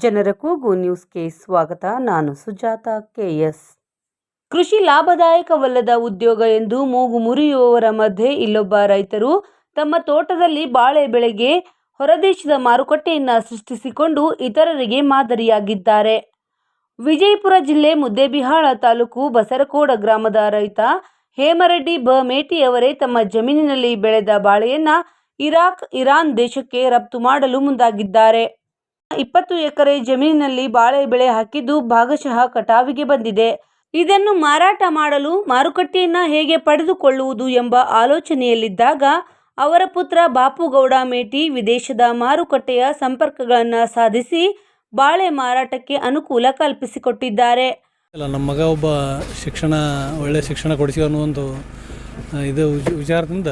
ಜನರ ಕೂಗು ನ್ಯೂಸ್ಗೆ ಸ್ವಾಗತ. ನಾನು ಸುಜಾತ ಕೆಎಸ್ ಕೃಷಿ ಲಾಭದಾಯಕವಲ್ಲದ ಉದ್ಯೋಗ ಎಂದು ಮೂಗು ಮುರಿಯುವವರ ಮಧ್ಯೆ ಇಲ್ಲೊಬ್ಬ ರೈತರು ತಮ್ಮ ತೋಟದಲ್ಲಿ ಬಾಳೆ ಬೆಳೆಗೆ ಹೊರದೇಶದ ಮಾರುಕಟ್ಟೆಯನ್ನು ಸೃಷ್ಟಿಸಿಕೊಂಡು ಇತರರಿಗೆ ಮಾದರಿಯಾಗಿದ್ದಾರೆ. ವಿಜಯಪುರ ಜಿಲ್ಲೆ ಮುದ್ದೇಬಿಹಾಳ ತಾಲೂಕು ಬಸರಕೋಡ ಗ್ರಾಮದ ರೈತ ಹೇಮರೆಡ್ಡಿ ಬ ಮೇಟಿಯವರೇ ತಮ್ಮ ಜಮೀನಿನಲ್ಲಿ ಬೆಳೆದ ಬಾಳೆಯನ್ನು ಇರಾಕ್ ಇರಾನ್ ದೇಶಕ್ಕೆ ರಫ್ತು ಮಾಡಲು ಮುಂದಾಗಿದ್ದಾರೆ. ಇಪ್ಪತ್ತು ಎಕರೆ ಜಮೀನಿನಲ್ಲಿ ಬಾಳೆ ಬೆಳೆ ಹಾಕಿದ್ದು ಭಾಗಶಃ ಕಟಾವಿಗೆ ಬಂದಿದೆ. ಇದನ್ನು ಮಾರಾಟ ಮಾಡಲು ಮಾರುಕಟ್ಟೆಯನ್ನ ಹೇಗೆ ಪಡೆದುಕೊಳ್ಳುವುದು ಎಂಬ ಆಲೋಚನೆಯಲ್ಲಿದ್ದಾಗ ಅವರ ಪುತ್ರ ಬಾಪುಗೌಡ ಮೇಟಿ ವಿದೇಶದ ಮಾರುಕಟ್ಟೆಯ ಸಂಪರ್ಕಗಳನ್ನು ಸಾಧಿಸಿ ಬಾಳೆ ಮಾರಾಟಕ್ಕೆ ಅನುಕೂಲ ಕಲ್ಪಿಸಿಕೊಟ್ಟಿದ್ದಾರೆ. ಅಲ್ಲ, ನಮ್ಮ ಮಗ ಒಬ್ಬ ಶಿಕ್ಷಣ, ಒಳ್ಳೆ ಶಿಕ್ಷಣ ಕೊಡಿಸಿ ಅನ್ನೋ ಒಂದು ಇದು ವಿಚಾರದಿಂದ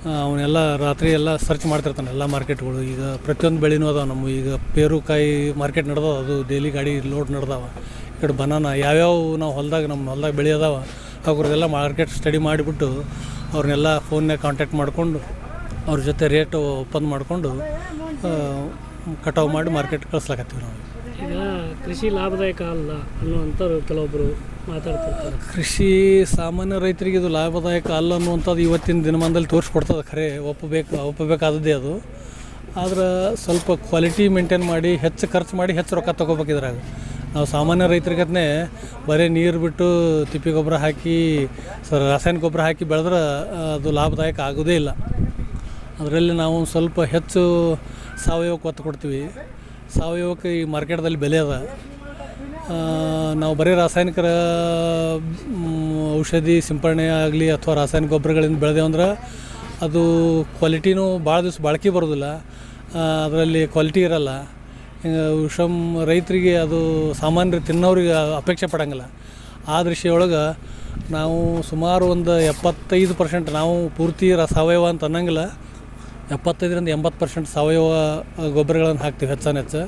ಆ, ಅವನೆಲ್ಲ ರಾತ್ರಿ ಎಲ್ಲ ಸರ್ಚ್ ಮಾಡ್ತಿರ್ತಾನೆ ಎಲ್ಲ ಮಾರ್ಕೆಟ್ಗಳು. ಈಗ ಪ್ರತಿಯೊಂದು ಬೆಳೆನೂ ಅದಾವೆ ನಮ್ಮ ಈಗ ಪೇರುಕಾಯಿ ಮಾರ್ಕೆಟ್ ನಡೆದಾವ. ಅದು ಡೈಲಿ ಗಾಡಿ ಲೋಡ್ ನಡೆದಾವ. ಈ ಕಡೆ ಬನಾನ ಯಾವ್ಯಾವ ನಾವು ಹೊಲ್ದಾಗ ನಮ್ಮ ಹೊಲ್ದಾಗ ಬೆಳೆ ಅದಾವ ಅವ್ರದ್ದೆಲ್ಲ ಮಾರ್ಕೆಟ್ ಸ್ಟಡಿ ಮಾಡಿಬಿಟ್ಟು ಅವ್ರನ್ನೆಲ್ಲ ಫೋನ್ನಾಗ ಕಾಂಟ್ಯಾಕ್ಟ್ ಮಾಡಿಕೊಂಡು ಅವ್ರ ಜೊತೆ ರೇಟು ಒಪ್ಪಂದ ಮಾಡಿಕೊಂಡು ಕಟಾವು ಮಾಡಿ ಮಾರ್ಕೆಟ್ ಕಳಿಸ್ಲಾಕತ್ತೀವಿ ನಾವು. ಈಗ ಕೃಷಿ ಲಾಭದಾಯಕ ಅಲ್ಲ ಅನ್ನುವಂಥವ್ರು ಕೆಲವೊಬ್ಬರು ಮಾತಾಡ್ತಾರೆ ಕೃಷಿ ಸಾಮಾನ್ಯ ರೈತರಿಗೆ ಇದು ಲಾಭದಾಯಕ ಅಲ್ಲ ಅನ್ನುವಂಥದ್ದು ಇವತ್ತಿನ ದಿನಮಾನದಲ್ಲಿ ತೋರಿಸ್ಕೊಡ್ತದೆ ಖರೆ. ಒಪ್ಪಬೇಕು ಒಪ್ಪಬೇಕಾದದ್ದೇ ಅದು. ಆದ್ರೆ ಸ್ವಲ್ಪ ಕ್ವಾಲಿಟಿ ಮೇಂಟೈನ್ ಮಾಡಿ ಹೆಚ್ಚು ಖರ್ಚು ಮಾಡಿ ಹೆಚ್ಚು ರೊಕ್ಕ ತೊಗೋಬೇಕು ಇದ್ರಾಗ. ನಾವು ಸಾಮಾನ್ಯ ರೈತರಿಗತ್ನೆ ಬರೀ ನೀರು ಬಿಟ್ಟು ತಿಪ್ಪಿ ಗೊಬ್ಬರ ಹಾಕಿ ಸ ರಾಸಾಯನಿಕ ಗೊಬ್ಬರ ಹಾಕಿ ಬೆಳೆದ್ರೆ ಅದು ಲಾಭದಾಯಕ ಆಗೋದೇ ಇಲ್ಲ. ಅದರಲ್ಲಿ ನಾವು ಸ್ವಲ್ಪ ಹೆಚ್ಚು ಸಾವಯವಕ್ಕೆ ಒತ್ತು ಕೊಡ್ತೀವಿ. ಸಾವಯವಕ್ಕೆ ಈ ಮಾರ್ಕೆಟ್ದಲ್ಲಿ ಬೆಲೆ ಅದ. ನಾವು ಬರೀ ರಾಸಾಯನಿಕ ಔಷಧಿ, ಸಿಂಪಡಣೆ ಆಗಲಿ ಅಥವಾ ರಾಸಾಯನಿಕ ಗೊಬ್ಬರಗಳಿಂದ ಬೆಳೆದೇವಂದ್ರೆ ಅದು ಕ್ವಾಲಿಟಿನೂ ಭಾಳ ದಿವಸ ಬಾಳಿಕೆ ಬರೋದಿಲ್ಲ. ಅದರಲ್ಲಿ ಕ್ವಾಲಿಟಿ ಇರಲ್ಲ. ವಿಷಮ್ ರೈತರಿಗೆ ಅದು ಸಾಮಾನ್ಯ ತಿನ್ನೋರಿಗೆ ಅಪೇಕ್ಷೆ ಪಡಂಗಿಲ್ಲ. ಆ ದೃಷ್ಟಿಯೊಳಗೆ ನಾವು ಸುಮಾರು ಒಂದು ಎಪ್ಪತ್ತೈದು ಪರ್ಸೆಂಟ್ ನಾವು ಪೂರ್ತಿ ಸಾವಯವ ಅಂತ ಅನ್ನಂಗಿಲ್ಲ. ಎಪ್ಪತ್ತೈದರಿಂದ ಎಂಬತ್ತು ಪರ್ಸೆಂಟ್ ಸಾವಯವ ಗೊಬ್ಬರಗಳನ್ನು ಹಾಕ್ತೀವಿ ಹೆಚ್ಚಾನ ಹೆಚ್ಚು.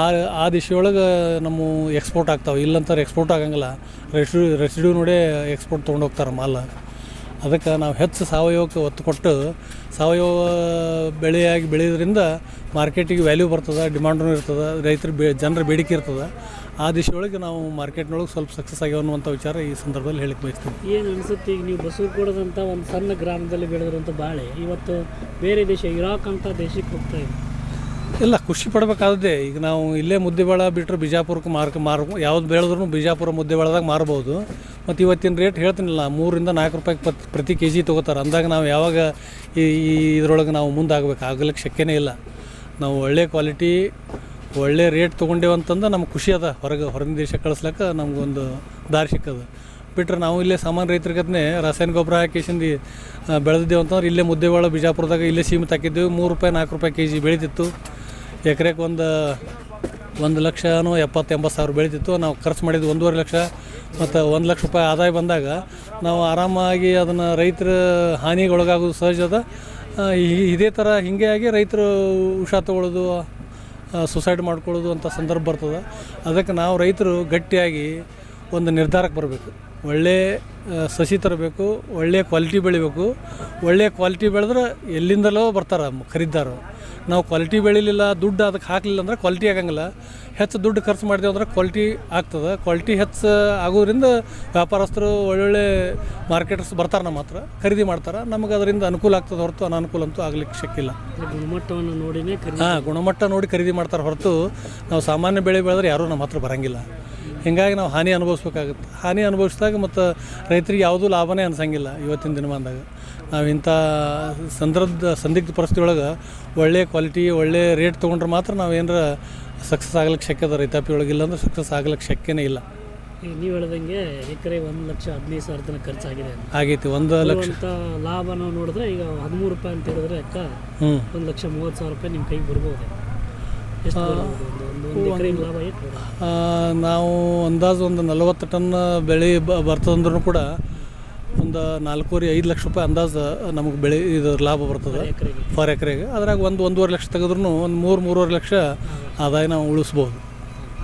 ಆ ಆ ದಿಶೆಯೊಳಗೆ ನಮ್ಮ ಎಕ್ಸ್ಪೋರ್ಟ್ ಆಗ್ತಾವೆ. ಇಲ್ಲಂತಾರೆ ಎಕ್ಸ್ಪೋರ್ಟ್ ಆಗಂಗಿಲ್ಲ. ರೆಸಿಡ್ಯೂ ರೆಸಿಡ್ಯೂ ನೋಡೇ ಎಕ್ಸ್ಪೋರ್ಟ್ ತೊಗೊಂಡು ಹೋಗ್ತಾರೆ ಮಾಲ. ಅದಕ್ಕೆ ನಾವು ಹೆಚ್ಚು ಸಾವಯವಕ್ಕೆ ಒತ್ತು ಕೊಟ್ಟು ಸಾವಯವ ಬೆಳೆಯಾಗಿ ಬೆಳೆಯೋದ್ರಿಂದ ಮಾರ್ಕೆಟಿಗೆ ವ್ಯಾಲ್ಯೂ ಬರ್ತದೆ ಡಿಮಾಂಡೂ ಇರ್ತದೆ, ರೈತರು ಬೇ, ಜನರ ಬೇಡಿಕೆ ಇರ್ತದೆ. ಆ ದಿಶೆಯೊಳಗೆ ನಾವು ಮಾರ್ಕೆಟ್ನೊಳಗೆ ಸ್ವಲ್ಪ ಸಕ್ಸಸ್ ಆಗ್ಯಾವ ಅನ್ನುವಂಥ ವಿಚಾರ ಈ ಸಂದರ್ಭದಲ್ಲಿ ಹೇಳಕ್ಕೆ ಬಯಸ್ತೀನಿ. ಏನು ಅನಿಸುತ್ತೆ ಈಗ ನೀವು ಬಸವಕೂಡದಂಥ ಒಂದು ಸಣ್ಣ ಗ್ರಾಮದಲ್ಲಿ ಬೆಳೆದಿರುವಂಥ ಬಾಳೆ ಇವತ್ತು ಬೇರೆ ದೇಶ ಇರಾಕ್ ಅಂತ ದೇಶಕ್ಕೆ ಹೋಗ್ತಾ ಇದೆ. ಇಲ್ಲ ಖುಷಿ ಪಡಬೇಕಾದದ್ದೇ ಈಗ ನಾವು ಇಲ್ಲೇ ಮುದ್ದೆಬೇಳ ಬಿಟ್ಟರೆ ಬಿಜಾಪುರಕ್ಕೆ ಮಾರ್ಕ ಮಾರ್ ಯಾವ್ದು ಬೆಳೆದ್ರೂ ಬಿಜಾಪುರ ಮುದ್ದೆಬೇಳದಾಗ ಮಾರ್ಬೋದು. ಮತ್ತು ಇವತ್ತಿನ ರೇಟ್ ಹೇಳ್ತೀನಿಲ್ಲ ಮೂರರಿಂದ ನಾಲ್ಕು ರೂಪಾಯಿ ಪತ್ ಪ್ರತಿ ಕೆ ಜಿ ತೊಗೋತಾರೆ. ಅಂದಾಗ ನಾವು ಯಾವಾಗ ಈ ಇದರೊಳಗೆ ಇದ್ರೊಳಗೆ ನಾವು ಮುಂದಾಗಬೇಕು. ಆಗಲಿಕ್ಕೆ ಶಕ್ಯನೇ ಇಲ್ಲ. ನಾವು ಒಳ್ಳೆ ಕ್ವಾಲಿಟಿ ಒಳ್ಳೆ ರೇಟ್ ತೊಗೊಂಡೇವಂತಂದ್ರೆ ನಮ್ಗೆ ಖುಷಿ ಅದ. ಹೊರಗೆ ಹೊರಗಿನ ದೇಶ ಕಳಿಸ್ಲಕ್ಕ ನಮಗೊಂದು ದಾರಿ ಸಿಕ್ಕದ. ಬಿಟ್ರೆ ನಾವು ಇಲ್ಲೇ ಸಾಮಾನ್ಯ ರೈತರಿಗದನ್ನೇ ರಾಸಾಯನಿಕ ಗೊಬ್ಬರ ಹಾಕಿಸಿಂದು ಬೆಳೆದಿದ್ದೇವೆ ಅಂತಂದ್ರೆ ಇಲ್ಲೇ ಮುದ್ದೆವಾಳ ಬಿಜಾಪುರದಾಗ ಇಲ್ಲೇ ಸೀಮಿತ ಹಾಕಿದ್ದೇವೆ. ಮೂರು ರೂಪಾಯಿ, ನಾಲ್ಕು ರೂಪಾಯಿ ಕೆ ಜಿ ಬೆಳೀತಿತ್ತು. ಎಕರೆಗೆ ಒಂದು ಒಂದು ಲಕ್ಷನೂ ಎಪ್ಪತ್ತು, ಎಂಬತ್ತು ಸಾವಿರ ಬೆಳೀತಿತ್ತು. ನಾವು ಖರ್ಚು ಮಾಡಿದ್ದು ಒಂದೂವರೆ ಲಕ್ಷ. ಮತ್ತು ಒಂದು ಲಕ್ಷ ರೂಪಾಯಿ ಆದಾಯ ಬಂದಾಗ ನಾವು ಆರಾಮಾಗಿ ಅದನ್ನು ರೈತರ ಹಾನಿಗೆ ಒಳಗಾಗೋದು ಸಹಜದ ಇದೇ ಥರ ಹೀಗೆ ಆಗಿ ರೈತರು ಹುಷಾರು ತೊಗೊಳ್ಳೋದು ಸುಸೈಡ್ ಮಾಡ್ಕೊಳ್ಳೋದು ಅಂತ ಸಂದರ್ಭ ಬರ್ತದೆ. ಅದಕ್ಕೆ ನಾವು ರೈತರು ಗಟ್ಟಿಯಾಗಿ ಒಂದು ನಿರ್ಧಾರಕ್ಕೆ ಬರಬೇಕು. ಒಳ್ಳೆ ಸಸಿ ತರಬೇಕು ಒಳ್ಳೆಯ ಕ್ವಾಲಿಟಿ ಬೆಳಿಬೇಕು. ಒಳ್ಳೆಯ ಕ್ವಾಲಿಟಿ ಬೆಳೆದ್ರೆ ಎಲ್ಲಿಂದಲೋ ಬರ್ತಾರೆ ಖರೀದಾರರು ನಾವು ಕ್ವಾಲಿಟಿ ಬೆಳಿಲಿಲ್ಲ, ದುಡ್ಡು ಅದಕ್ಕೆ ಹಾಕಲಿಲ್ಲ ಅಂದ್ರೆ ಕ್ವಾಲಿಟಿ ಆಗಂಗಿಲ್ಲ. ಹೆಚ್ಚು ದುಡ್ಡು ಖರ್ಚು ಮಾಡಿದೆವು ಅಂದ್ರೆ ಕ್ವಾಲಿಟಿ ಆಗ್ತದೆ. ಕ್ವಾಲಿಟಿ ಹೆಚ್ಚು ಆಗೋದ್ರಿಂದ ವ್ಯಾಪಾರಸ್ಥರು ಒಳ್ಳೊಳ್ಳೆ ಮಾರ್ಕೆಟರ್ಸ್ ಬರ್ತಾರೆ ನಮ್ಮ ಹತ್ರ ಖರೀದಿ ಮಾಡ್ತಾರೆ. ನಮಗೆ ಅದರಿಂದ ಅನುಕೂಲ ಆಗ್ತದೆ ಹೊರತು ಅನಾನುಕೂಲ ಅಂತೂ ಆಗ್ಲಿಕ್ಕೆ ಶಕ್ಕಿಲ್ಲ. ಗುಣಮಟ್ಟವನ್ನು ನೋಡಿನೇ ಹಾಂ ಗುಣಮಟ್ಟ ನೋಡಿ ಖರೀದಿ ಮಾಡ್ತಾರೆ ಹೊರತು ನಾವು ಸಾಮಾನ್ಯ ಬೆಳೆ ಬೆಳೆದ್ರೆ ಯಾರೂ ನಮ್ಮ ಹತ್ರ ಬರಂಗಿಲ್ಲ. ಹೀಗಾಗಿ ನಾವು ಹಾನಿ ಅನುಭವಿಸ್ಬೇಕಾಗುತ್ತೆ. ಹಾನಿ ಅನುಭವಿಸಿದಾಗ ಮತ್ತು ರೈತರಿಗೆ ಯಾವುದೂ ಲಾಭನೇ ಅನ್ಸಂಗಿಲ್ಲ ಇವತ್ತಿನ ದಿನಮಾನದಾಗ. ನಾವು ಇಂಥ ಸಂದರ್ಭದ ಸಂದಿಗ್ಧ ಪರಿಸ್ಥಿತಿ ಒಳಗೆ ಒಳ್ಳೆಯ ಕ್ವಾಲಿಟಿ ಒಳ್ಳೆಯ ರೇಟ್ ತೊಗೊಂಡ್ರೆ ಮಾತ್ರ ನಾವು ಏನಾರ ಸಕ್ಸಸ್ ಆಗ್ಲಿಕ್ಕೆ ಶಕ್ಯ ಅದ ರೈತಾಪಿ ಒಳಗೆ ಇಲ್ಲಾಂದ್ರೆ ಸಕ್ಸಸ್ ಆಗ್ಲಿಕ್ಕೆ ಶಕ್ಯನೇ ಇಲ್ಲ. ಈಗ ನೀವು ಹೇಳ್ದಂಗೆ ಎಕರೆ ಒಂದು ಲಕ್ಷ ಹದಿನೈದು ಸಾವಿರ ತನಕ ಖರ್ಚಾಗಿದೆ ಆಗೈತಿ ಒಂದು ಲಕ್ಷ. ಲಾಭ ನಾವು ನೋಡಿದ್ರೆ ಈಗ ಹದಿಮೂರು ರೂಪಾಯಿ ಅಂತ ಹೇಳಿದ್ರೆ ಅಕ್ಕ ಹ್ಞೂ ಒಂದು ಲಕ್ಷ ಮೂವತ್ತು ಸಾವಿರ ರೂಪಾಯಿ ನಿಮ್ಮ ಕೈಗೆ ಬರ್ಬೋದು. ಎಷ್ಟು ಬರ್ಬೋದು? ಒಂದು ಒಂದು ಒಂದು ಎಕರೆಗೆ ಲಾಭ ಎಷ್ಟು ಬರ್ಬೋದು? ಆ, ನಾವು ಅಂದಾಜು ಒಂದು ನಲವತ್ತು ಟನ್ ಬೆಳೆ ಬರ್ತದಂದ್ರೂ ಕೂಡ ಒಂದು ನಾಲ್ಕೂವರೆ ಐದು ಲಕ್ಷ ರೂಪಾಯಿ ಅಂದಾಜು ನಮಗೆ ಬೆಳೆ ಇದು ಲಾಭ ಬರ್ತದೆ ಎಕರೆಗೆ. ಫಾರ್ ಎಕ್ರೆಗೆ. ಅದ್ರಾಗ ಒಂದು ಒಂದೂವರೆ ಲಕ್ಷ ತೆಗೆದ್ರೂ ಒಂದು ಮೂರು ಮೂರುವರೆ ಲಕ್ಷ ಆದಾಯ ನಾವು ಉಳಿಸ್ಬೋದು.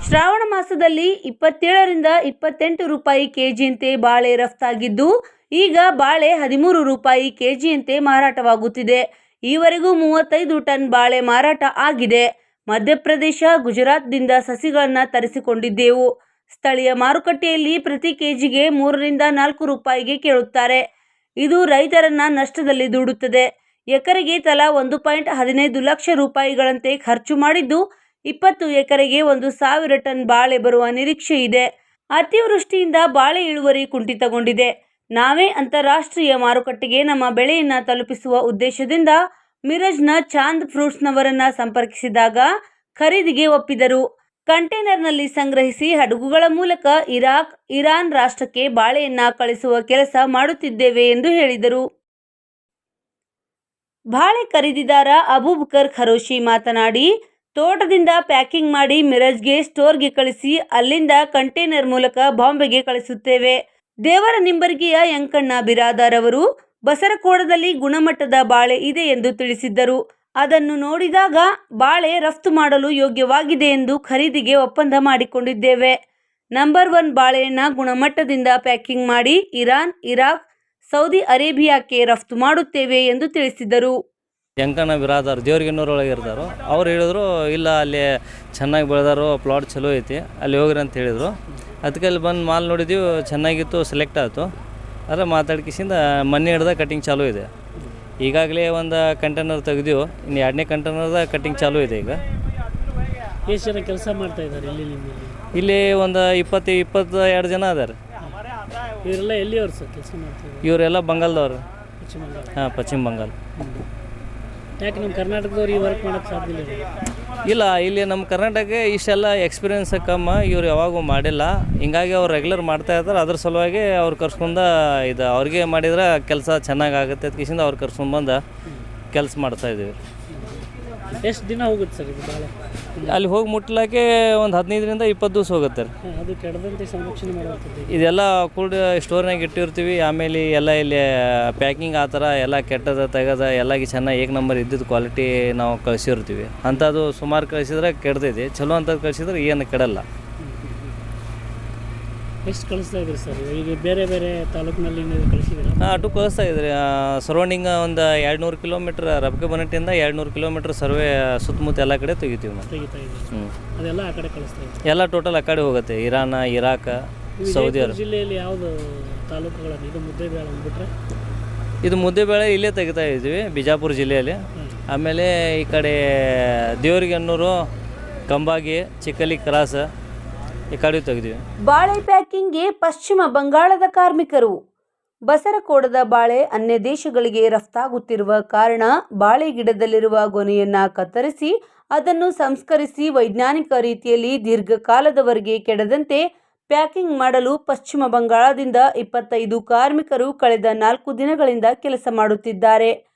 ಶ್ರಾವಣ ಮಾಸದಲ್ಲಿ ಇಪ್ಪತ್ತೇಳರಿಂದ ಇಪ್ಪತ್ತೆಂಟು ರೂಪಾಯಿ ಕೆಜಿಯಂತೆ ಬಾಳೆ ರಫ್ತಾಗಿದ್ದು ಈಗ ಬಾಳೆ ಹದಿಮೂರು ರೂಪಾಯಿ ಕೆಜಿಯಂತೆ ಮಾರಾಟವಾಗುತ್ತಿದೆ. ಈವರೆಗೂ ಮೂವತ್ತೈದು ಟನ್ ಬಾಳೆ ಮಾರಾಟ ಆಗಿದೆ. ಮಧ್ಯಪ್ರದೇಶ ಗುಜರಾತ್ದಿಂದ ಸಸಿಗಳನ್ನು ತರಿಸಿಕೊಂಡಿದ್ದೆವು. ಸ್ಥಳೀಯ ಮಾರುಕಟ್ಟೆಯಲ್ಲಿ ಪ್ರತಿ ಕೆಜಿಗೆ ಮೂರರಿಂದ ನಾಲ್ಕು ರೂಪಾಯಿಗೆ ಕೇಳುತ್ತಾರೆ. ಇದು ರೈತರನ್ನ ನಷ್ಟದಲ್ಲಿ ದೂಡುತ್ತದೆ. ಎಕರೆಗೆ ತಲಾ ಒಂದು ಪಾಯಿಂಟ್ ಹದಿನೈದು ಲಕ್ಷ ರೂಪಾಯಿಗಳಂತೆ ಖರ್ಚು ಮಾಡಿದ್ದು ಇಪ್ಪತ್ತು ಎಕರೆಗೆ ಒಂದು ಸಾವಿರ ಟನ್ ಬಾಳೆ ಬರುವ ನಿರೀಕ್ಷೆ ಇದೆ. ಅತಿವೃಷ್ಟಿಯಿಂದ ಬಾಳೆ ಇಳುವರಿ ಕುಂಠಿತಗೊಂಡಿದೆ. ನಾವೇ ಅಂತಾರಾಷ್ಟ್ರೀಯ ಮಾರುಕಟ್ಟೆಗೆ ನಮ್ಮ ಬೆಳೆಯನ್ನ ತಲುಪಿಸುವ ಉದ್ದೇಶದಿಂದ ಮಿರಜ್ನ ಚಾಂದ್ ಫ್ರೂಟ್ಸ್ನವರನ್ನು ಸಂಪರ್ಕಿಸಿದಾಗ ಖರೀದಿಗೆ ಒಪ್ಪಿದರು. ಕಂಟೈನರ್ನಲ್ಲಿ ಸಂಗ್ರಹಿಸಿ ಹಡಗುಗಳ ಮೂಲಕ ಇರಾಕ್, ಇರಾನ್ ರಾಷ್ಟ್ರಕ್ಕೆ ಬಾಳೆಯನ್ನ ಕಳಿಸುವ ಕೆಲಸ ಮಾಡುತ್ತಿದ್ದೇವೆ ಎಂದು ಹೇಳಿದರು. ಬಾಳೆ ಖರೀದಿದಾರ ಅಬೂಬಕರ್ ಖರೋಶಿ ಮಾತನಾಡಿ, ತೋಟದಿಂದ ಪ್ಯಾಕಿಂಗ್ ಮಾಡಿ ಮಿರಜ್ಗೆ ಸ್ಟೋರ್ಗೆ ಕಳಿಸಿ ಅಲ್ಲಿಂದ ಕಂಟೈನರ್ ಮೂಲಕ ಬಾಂಬೆಗೆ ಕಳಿಸುತ್ತೇವೆ. ದೇವರ ನಿಂಬರ್ಗಿಯ ಯಂಕಣ್ಣ ಬಿರಾದಾರ್ ಅವರು, ಬಸರಕೋಡದಲ್ಲಿ ಗುಣಮಟ್ಟದ ಬಾಳೆ ಇದೆ ಎಂದು ತಿಳಿಸಿದ್ದರು. ಅದನ್ನು ನೋಡಿದಾಗ ಬಾಳೆ ರಫ್ತು ಮಾಡಲು ಯೋಗ್ಯವಾಗಿದೆ ಎಂದು ಖರೀದಿಗೆ ಒಪ್ಪಂದ ಮಾಡಿಕೊಂಡಿದ್ದೇವೆ. ನಂಬರ್ ಒನ್ ಬಾಳೆಹಣ್ಣ ಗುಣಮಟ್ಟದಿಂದ ಪ್ಯಾಕಿಂಗ್ ಮಾಡಿ ಇರಾನ್, ಇರಾಕ್, ಸೌದಿ ಅರೇಬಿಯಾಕ್ಕೆ ರಫ್ತು ಮಾಡುತ್ತೇವೆ ಎಂದು ತಿಳಿಸಿದರು. ಯಂಕಣ್ಣ ಬಿರಾದಾರ್ ದೇವ್ರಿಗೆನ್ನೂರೊಳಗೆ ಇರ್ತಾರೋ ಅವ್ರು ಹೇಳಿದ್ರು, ಇಲ್ಲ, ಅಲ್ಲಿ ಚೆನ್ನಾಗಿ ಬೆಳೆದಾರೋ, ಪ್ಲಾಟ್ ಚಲೋ ಐತಿ, ಅಲ್ಲಿ ಹೋಗ್ರಿ ಅಂತ ಹೇಳಿದರು. ಅದಕ್ಕೆ ಅಲ್ಲಿ ಬಂದು ಮಾಲ್ ನೋಡಿದ್ವಿ, ಚೆನ್ನಾಗಿತ್ತು, ಸೆಲೆಕ್ಟ್ ಆಯಿತು. ಆದರೆ ಮಾತಾಡ್ಕಿಸಿಂದ ಮನೆ ಹಿಡ್ದ ಕಟಿಂಗ್ ಚಾಲೂ ಇದೆ. ಈಗಾಗಲೇ ಒಂದು ಕಂಟೈನರ್ ತೆಗೆದಿವು ಇನ್ನು ಎರಡನೇ ಕಂಟೈನರ್ದ ಕಟಿಂಗ್ ಚಾಲು ಇದೆ ಈಗ. ಎಷ್ಟು ಜನ ಕೆಲಸ ಮಾಡ್ತಾ ಇದ್ದಾರೆ ಇಲ್ಲಿ ನಿಮ್ಮಲ್ಲಿ? ಇಲ್ಲಿ ಒಂದು ಇಪ್ಪತ್ತು ಇಪ್ಪತ್ತು ಎರಡು ಜನ ಅದಾರೆ ಇವರೆಲ್ಲ ಎಲ್ಲಿಯವರು ಸರ್ ಕೆಲಸ ಮಾಡ್ತಾರೆ ಇವರೆಲ್ಲ ಬಂಗಾಲ್ದವ್ರು ಪಶ್ಚಿಮ ಹಾಂ ಪಶ್ಚಿಮ ಬಂಗಾಲ್ ಯಾಕೆ ನಮ್ಮ ಕರ್ನಾಟಕದವ್ರು ಈ ವರ್ಕ್ ಮಾಡೋಕ್ಕೆ ಸಾಧ್ಯ ಇಲ್ಲ? ಇಲ್ಲ, ಇಲ್ಲಿ ನಮ್ಮ ಕರ್ನಾಟಕ ಇಷ್ಟೆಲ್ಲ ಎಕ್ಸ್ಪೀರಿಯನ್ಸ್ ಕಮ್ಮ ಇವ್ರು ಯಾವಾಗೂ ಮಾಡಿಲ್ಲ. ಹಿಂಗಾಗಿ ಅವ್ರು ರೆಗ್ಯುಲರ್ ಮಾಡ್ತಾ ಇರ್ತಾರೆ. ಅದ್ರ ಸಲುವಾಗಿ ಅವ್ರು ಕರ್ಸ್ಕೊಂಡ ಇದು ಅವ್ರಿಗೆ ಮಾಡಿದ್ರೆ ಕೆಲಸ ಚೆನ್ನಾಗಾಗುತ್ತೆ ಅದಕ್ಕಿಂತ ಅವ್ರು ಕರ್ಸ್ಕೊಂಡ್ಬಂದು ಕೆಲಸ ಮಾಡ್ತಾ ಇದ್ದೀವಿ. ಎಷ್ಟು ದಿನ ಹೋಗುತ್ತೆ ಸರ್ ಇದು ಬಾಳೆ? ಅಲ್ಲಿ ಹೋಗಿ ಮುಟ್ಲಕ್ಕೆ ಒಂದು ಹದಿನೈದರಿಂದ ಇಪ್ಪತ್ತು ದಿವಸ ಹೋಗುತ್ತೆ ರೀ ಹಾಂ, ಅದು ಕೆಡದಂತೆ ಸಂರಕ್ಷಣೆ ಮಾಡುವಂಥದ್ದು. ಇದೆಲ್ಲ ಕೂಡ ಸ್ಟೋರ್ನಾಗ ಇಟ್ಟಿರ್ತೀವಿ ಆಮೇಲೆ ಎಲ್ಲ ಇಲ್ಲಿ ಪ್ಯಾಕಿಂಗ್ ಆ ಥರ ಎಲ್ಲ ಕೆಟ್ಟದ ತೆಗದ ಎಲ್ಲಾಗಿ ಚೆನ್ನಾಗಿ ಏಕ್ ನಂಬರ್ ಇದ್ದಿದ್ದು ಕ್ವಾಲಿಟಿ ನಾವು ಕಳಿಸಿರ್ತೀವಿ. ಅಂಥದ್ದು ಸುಮಾರು ಕಳಿಸಿದ್ರೆ ಕೆಡ್ದೈತಿ ಚಲೋ ಅಂಥದ್ದು ಕಳಿಸಿದ್ರೆ ಏನು ಕೆಡಲ್ಲ. ಎಷ್ಟು ಕಳಿಸ್ತಾ ಇದ್ರಿ ಸರ್? ಈಗ ಬೇರೆ ಬೇರೆ ತಾಲೂಕಿನಲ್ಲಿ ನೀವು ಕಳಿಸಿದ್ದೀರಾ? ಅಟು ಕಳಿಸ್ತಾ ಇದ್ರಿ ಸರೌಂಡಿಂಗ್ ಒಂದು ಎರಡು ನೂರು ಕಿಲೋಮೀಟ್ರ್ ಬನಟ್ಟಿಂದ ಎರಡು ನೂರು ಕಿಲೋಮೀಟ್ರ್ ಸರ್ವೆ ಸುತ್ತಮುತ್ತ ಎಲ್ಲ ಕಡೆ ತೆಗಿತೀವಿ ನಾವು. ತೆಗಿತಾ ಹ್ಞೂ ಅದೆಲ್ಲ ಆ ಕಡೆ ಕಳಿಸ್ತಾ ಎಲ್ಲ ಟೋಟಲ್ ಆ ಕಡೆ ಹೋಗುತ್ತೆ. Iran Iraq Saudi Arab. ಜಿಲ್ಲೆಯಲ್ಲಿ ಯಾವುದು ತಾಲೂಕುಗಳನ್ನು ಇದು ಮುದ್ದೇಬೇಳೆ ಅಂದ್ಬಿಟ್ರೆ? ಇದು ಮುದ್ದೆಬೇಳೆ ಇಲ್ಲೇ ತೆಗಿತಾ ಇದ್ವಿ ಬಿಜಾಪುರ ಜಿಲ್ಲೆಯಲ್ಲಿ. ಆಮೇಲೆ ಈ ಕಡೆ ದೇವ್ರಿಗೆನ್ನೂರು ಕಂಬಾಗಿ ಚಿಕ್ಕಲಿ ಕ್ರಾಸ್ ಬಾಳೆ ಪ್ಯಾಕಿಂಗ್ಗೆ ಪಶ್ಚಿಮ ಬಂಗಾಳದ ಕಾರ್ಮಿಕರು. ಬಸರಕೋಡದ ಬಾಳೆ ಅನ್ಯ ದೇಶಗಳಿಗೆ ರಫ್ತಾಗುತ್ತಿರುವ ಕಾರಣ ಬಾಳೆ ಗಿಡದಲ್ಲಿರುವ ಗೊನೆಯನ್ನ ಕತ್ತರಿಸಿ ಅದನ್ನು ಸಂಸ್ಕರಿಸಿ ವೈಜ್ಞಾನಿಕ ರೀತಿಯಲ್ಲಿ ದೀರ್ಘಕಾಲದವರೆಗೆ ಕೆಡದಂತೆ ಪ್ಯಾಕಿಂಗ್ ಮಾಡಲು ಪಶ್ಚಿಮ ಬಂಗಾಳದಿಂದ ಇಪ್ಪತ್ತೈದು ಕಾರ್ಮಿಕರು ಕಳೆದ ನಾಲ್ಕು ದಿನಗಳಿಂದ ಕೆಲಸ ಮಾಡುತ್ತಿದ್ದಾರೆ.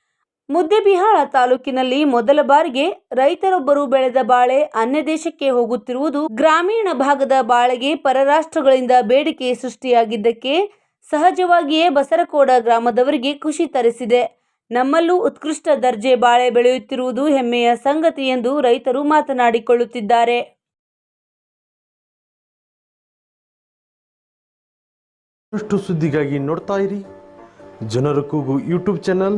ಮುದ್ದೆಬಿಹಾಳ ತಾಲೂಕಿನಲ್ಲಿ ಮೊದಲ ಬಾರಿಗೆ ರೈತರೊಬ್ಬರು ಬೆಳೆದ ಬಾಳೆ ಅನ್ಯ ದೇಶಕ್ಕೆ ಹೋಗುತ್ತಿರುವುದು ಗ್ರಾಮೀಣ ಭಾಗದ ಬಾಳೆಗೆ ಪರರಾಷ್ಟ್ರಗಳಿಂದ ಬೇಡಿಕೆ ಸೃಷ್ಟಿಯಾಗಿದ್ದಕ್ಕೆ ಸಹಜವಾಗಿಯೇ ಬಸರಕೋಡ ಗ್ರಾಮದವರಿಗೆ ಖುಷಿ ತರಿಸಿದೆ. ನಮ್ಮಲ್ಲೂ ಉತ್ಕೃಷ್ಟ ದರ್ಜೆ ಬಾಳೆ ಬೆಳೆಯುತ್ತಿರುವುದು ಹೆಮ್ಮೆಯ ಸಂಗತಿ ಎಂದು ರೈತರು ಮಾತನಾಡಿಕೊಳ್ಳುತ್ತಿದ್ದಾರೆ. ಸುದ್ದಿಗಾಗಿ ನೋಡ್ತಾ ಇರಿ. ಜನರ ಕೂಗು ಯೂಟ್ಯೂಬ್ ಚಾನಲ್.